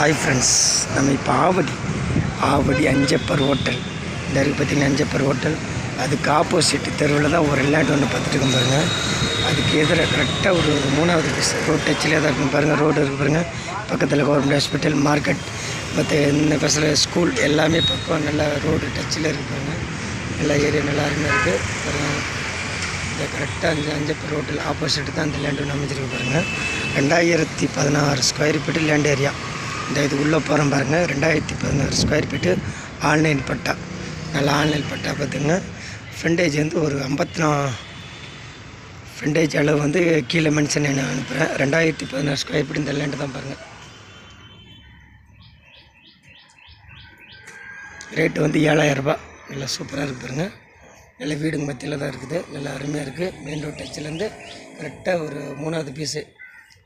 Hi friends நம்ம இப்போ Avadi Avadi Anjappar hotel இந்த இருக்குது பார்த்திங்கன்னா அஞ்சப்பர் ஹோட்டல் அதுக்கு ஆப்போசிட் தெருவில் தான் ஒரு லேண்ட் ஒன்று பார்த்துட்டு இருக்கும் பாருங்கள் அதுக்கு எதிராக கரெக்டாக ஒரு மூணாவது பீஸ் ரோட் டச்சிலே தான் இருக்கும் பாருங்கள் ரோடு இருக்குது பாருங்கள் பக்கத்தில் கவர்மெண்ட் ஹாஸ்பிட்டல் மார்க்கெட் மற்ற என்ன பசங்க ஸ்கூல் எல்லாமே பக்கம் நல்லா ரோடு டச்சில் இருக்கு பாருங்கள் எல்லா ஏரியா நல்லா அருமையாக இருக்குது பாருங்கள் இந்த கரெக்டாக அஞ்சு அஞ்சப்பர் ரோட்டில் ஆப்போசிட் தான் இந்த லேண்ட் ஒன்று அமைஞ்சிருக்கு பாருங்கள் ரெண்டாயிரத்தி பதினாறு ஸ்கொயர் ஃபீட்டு லேண்ட் ஏரியா இந்த இது உள்ளே போகிறோம் பாருங்கள் ரெண்டாயிரத்தி பதினாறு ஸ்கொயர் ஃபீட்டு ஆன்லைன் பட்டா. நல்லா ஆன்லைன் பட்டா பார்த்துங்க. ஃப்ரண்டேஜ் வந்து ஒரு ஐம்பத்தி நா ஃப்ரண்டேஜ் அளவு வந்து கீழே மென்ஷன் நான் அனுப்புகிறேன் ரெண்டாயிரத்தி பதினாறு ஸ்கொயர் ஃபீட் இந்த லேண்டு தான் பாருங்கள் ரேட்டு வந்து ஏழாயிரரூபா நல்லா சூப்பராக இருக்குது பாருங்க. நல்ல வீடுங்க மத்தியில் தான் இருக்குது. நல்லா அருமையாக இருக்குது மெயின் ரோட் டச்சிலேருந்து கரெக்டாக ஒரு மூணாவது பீஸு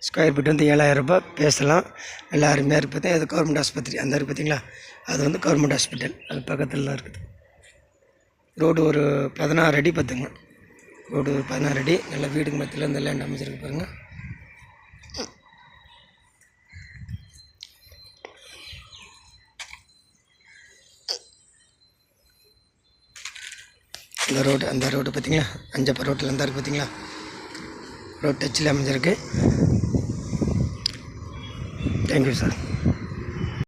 ஸ்கொயர் ஃபீட் வந்து ஏழாயிரரூபா பேசலாம். நல்லா அருமையாக இருக்குது அது கவர்மெண்ட் ஆஸ்பத்திரி. அந்த இருக்குது பார்த்தீங்களா? அது வந்து கவர்மெண்ட் ஹாஸ்பிட்டல் அது பக்கத்தில் தான் இருக்குது. ரோடு ஒரு பதினாறு அடி பார்த்துங்க. ரோடு ஒரு பதினாறு அடி. நல்ல வீடுக்கு மத்தியில் இந்த லேண்ட் அமைச்சிருக்கு பாருங்கள் இந்த ரோடு அந்த ரோடு பார்த்தீங்களா? அஞ்சப்பா ரோட்டில் இருந்தா இருக்குது பார்த்தீங்களா? ரோட் டச்சில் அமைஞ்சிருக்கு. dangerous.